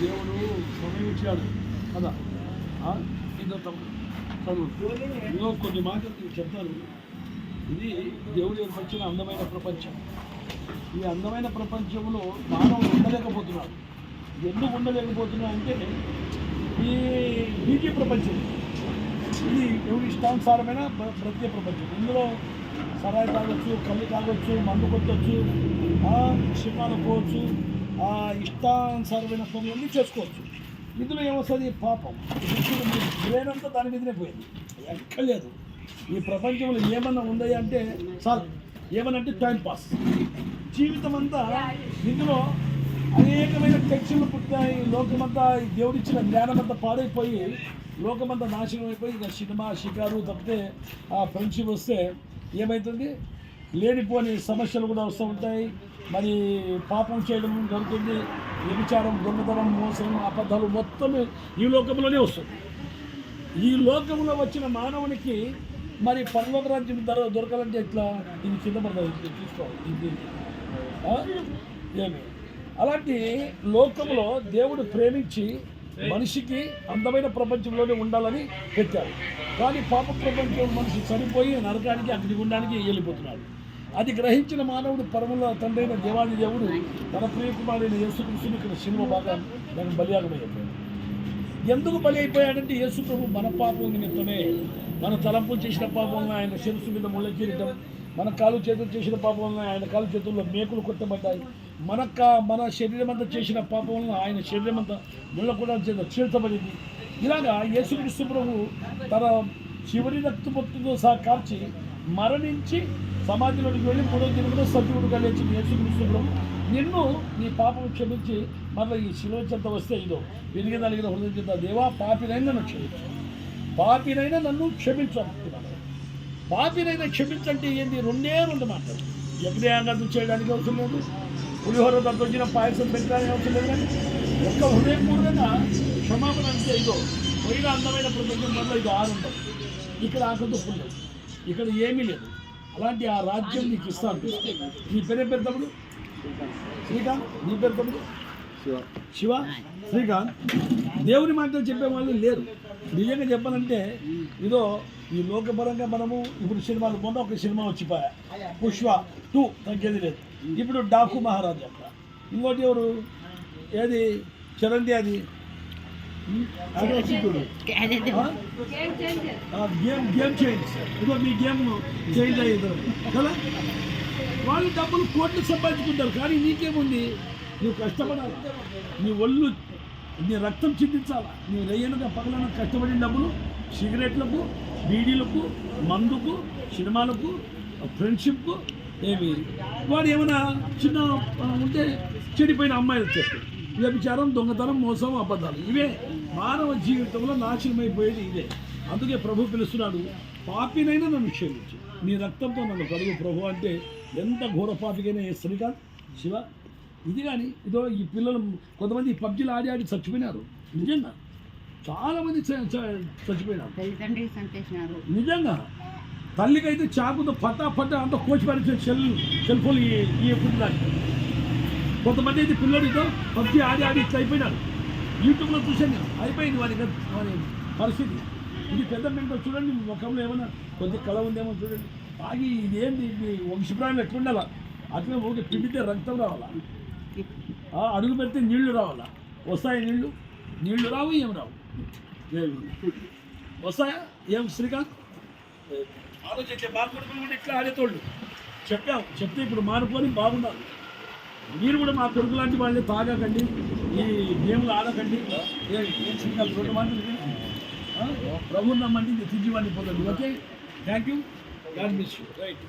దేవుడు సమయం ఇచ్చాడు కదా? ఇదో చదువు ఇదో కొన్ని మాటలు నేను చెప్తాను. ఇది దేవుడు ఏర్పరిచిన అందమైన ప్రపంచం. ఈ అందమైన ప్రపంచంలో మానవుడు ఉండలేకపోతున్నాడు. ఎందుకు ఉండలేకపోతున్నా అంటే ఈ బీజీ ప్రపంచం. ఇది ఎవరి ఇష్టానుసారమైన ప్రత్యేక ప్రపంచం. ఇందులో సరాయి తాగొచ్చు కళ్ళు తాగొచ్చు మందు కొట్టవచ్చు సినిమాలు పోవచ్చు ఇష్టానుసారమైన పనులన్నీ చేసుకోవచ్చు. ఇందులో ఏమొస్తుంది? పాపం. ఇప్పుడు దాని మీదనే పోయింది. ఎక్కలేదు ఈ ప్రపంచంలో ఏమన్నా ఉందా అంటే చాలు ఏమన్నా అంటే టైం పాస్. జీవితం అంతా ఇందులో అనేకమైన టెన్షన్లు పుట్టాయి లోకమంతా దేవుడిచ్చిన జ్ఞానం అంతా పాడైపోయి లోకమంతా నాశనం అయిపోయి ఇక సినిమా షికారు తప్పితే ఆ ఫ్రెండ్షిప్ వస్తే ఏమవుతుంది లేనిపోని సమస్యలు కూడా వస్తూ ఉంటాయి. మరి పాపం చేయడం జరుగుతుంది. వ్యభిచారం దొంగతనం మోసం అబద్ధాలు మొత్తం ఈ లోకంలోనే వస్తుంది. ఈ లోకంలో వచ్చిన మానవునికి మరి పరలోక రాజ్యం ధర దొరకాలంటే ఎట్లా? ఇది కింద పడుతుంది. తీసుకోవాలి ఇది ఏమి? అలాంటి లోకంలో దేవుడు ప్రేమించి మనిషికి అందమైన ప్రపంచంలోనే ఉండాలని పెట్టారు కానీ పాప ప్రపంచం మనిషి చనిపోయి నరకానికి అగ్నిగుండానికి వెళ్ళిపోతున్నాడు. అది గ్రహించిన మానవుడు పరముల తండ్రైన దేవాది దేవుడు తన ప్రియకుమారైన యేసుకృష్ణుని ఇక్కడ సినిమా బాగా దానికి బలియాగమైపోయాడు ఎందుకు బలి అయిపోయాడంటే యేసు ప్రభు మన పాపం నిమిత్తమే. మన తలంపులు చేసిన పాపం ఆయన శిరస్సు మీద ముళ్ళ మన కాలు చేతులు చేసిన పాపంలో ఆయన కాలు చేతుల్లో మేకులు కొట్టబడ్డాయి. మన కా మన శరీరం అంతా చేసిన పాపంలో వలన ఆయన శరీరం అంతా ముళ్ళ కూడా చేత చీల్చబడింది. ఇలాగా యేసుక్రీస్తు ప్రభు తన చివరి రక్తపొత్తుతో సహా కార్చి మరణించి సమాధిలోకి వెళ్ళి మూడో దినములో సజీవుడుగా లేచిన యేసుక్రీస్తు నిన్ను నీ పాపం క్షమించి మరలా ఈ శిలువ చెంత వస్తే ఇదో విరిగి నలిగిన హృదయం చెంత దేవా పాపినైనా నన్ను క్షమించు. పాపినైనా నన్ను క్షమించు పాపినైనా క్షమించంటే ఏంది? రెండే రెండు మాటలు. యజ్ఞయాగాలు చేయడానికి అవసరం లేదు. పులిహోర దద్దొచ్చిన పాయసం పెట్టడానికి అవసరం లేదు కానీ ఒక్క హృదయపూర్వకంగా క్షమాపణ అంటే ఇదో పోయిన అందమైన ప్రపంచం వల్ల ఇది ఆరు ఉండదు ఇక్కడ ఆకదుప్పు లేదు ఇక్కడ ఏమీ లేదు. అలాంటి ఆ రాజ్యం నీకు ఇస్తాను నీ పేరే పేరు తమ్ముడు? శ్రీకాంత్. నీ పేరు తమ్ముడు? శివ. శ్రీకాంత్. దేవుని మాటలు చెప్పే వాళ్ళు లేరు. నిజంగా చెప్పాలంటే ఇదో ఈ లోకపరంగా మనము ఇప్పుడు సినిమాలు మొన్న ఒక సినిమా వచ్చిపోయా. పుష్ప టూ తగ్గేది లేదు. ఇప్పుడు డాకు మహారాజ్ అక్కడ. ఇంకోటి ఎవరు? ఏది? చరండి అది. గేమ్ గేమ్ చేంజ్ ఇదో మీ గేమ్ చేంజ్ అయ్యేది కదా వాళ్ళు డబ్బులు కోట్లు సంపాదించుకుంటారు కానీ నీకేముంది నువ్వు కష్టపడాలి నీ ఒళ్ళు నీ రక్తం చిందించాలా నువ్వు రెయ్యనుగా పగలన కష్టపడిన డబ్బులు సిగరెట్లకు బీడీలకు మందుకు సినిమాలకు ఫ్రెండ్షిప్కు ఏమి వాడు ఏమైనా చిన్న ఉంటే చెడిపోయిన అమ్మాయిలు చెప్పి వ్యభిచారం దొంగతనం మోసం అబద్ధాలు ఇవే మానవ జీవితంలో నాశనమైపోయేది ఇదే అందుకే ప్రభు పిలుస్తున్నాడు పాపినైనా నన్ను క్షమించు నీ రక్తంతో నన్ను కడుగు ప్రభు అంటే ఎంత ఘోర పాపికైనా శ్రీకాంత్ శివ ఇది కానీ ఇదో ఈ పిల్లలు కొంతమంది పబ్జీలు ఆడి ఆడి చచ్చిపోయినారు నిజంగా చాలామంది చచ్చిపోయినారు నిజంగా తల్లికైతే చాకుతో పట్టా పట్టా అంత కోచి పరిచే సెల్ సెల్ ఫోన్ పుట్టినారు కొంతమంది అయితే పిల్లడితో పబ్జీ ఆడి ఆడి ఇట్లా అయిపోయినారు యూట్యూబ్లో చూశాను నేను. అయిపోయింది వారి వాడి వారి పరిస్థితి. ఇది పెద్ద మెంటో చూడండి ముఖంలో ఏమైనా కొద్ది కళ ఉందేమో చూడండి. ఆగి ఇదేంది? మీ వంశప్రాయం ఎట్లుండాలా? అట్లా ఊరికి పిండితే రక్తం రావాలా? అడుగు పెడితే నీళ్ళు రావాలా? వస్తాయి నీళ్ళు? నీళ్ళు రావు ఏం రావు? వస్తాయా? ఏం శ్రీకాంత్? ఆలోచించే బాగుపడుకుని కూడా ఇట్లా ఆడేతోళ్ళు చెప్పాం చెప్తే ఇప్పుడు మానుకొని బాగున్నారు మీరు కూడా మా కొడుకు లాంటి వాళ్ళని తాగకండి. ఈ గేమ్లు ఆడకండి. ఏ రెండు మంది వినండి. నమ్మండి తిరిగి వాడిని okay? Thank you God miss you right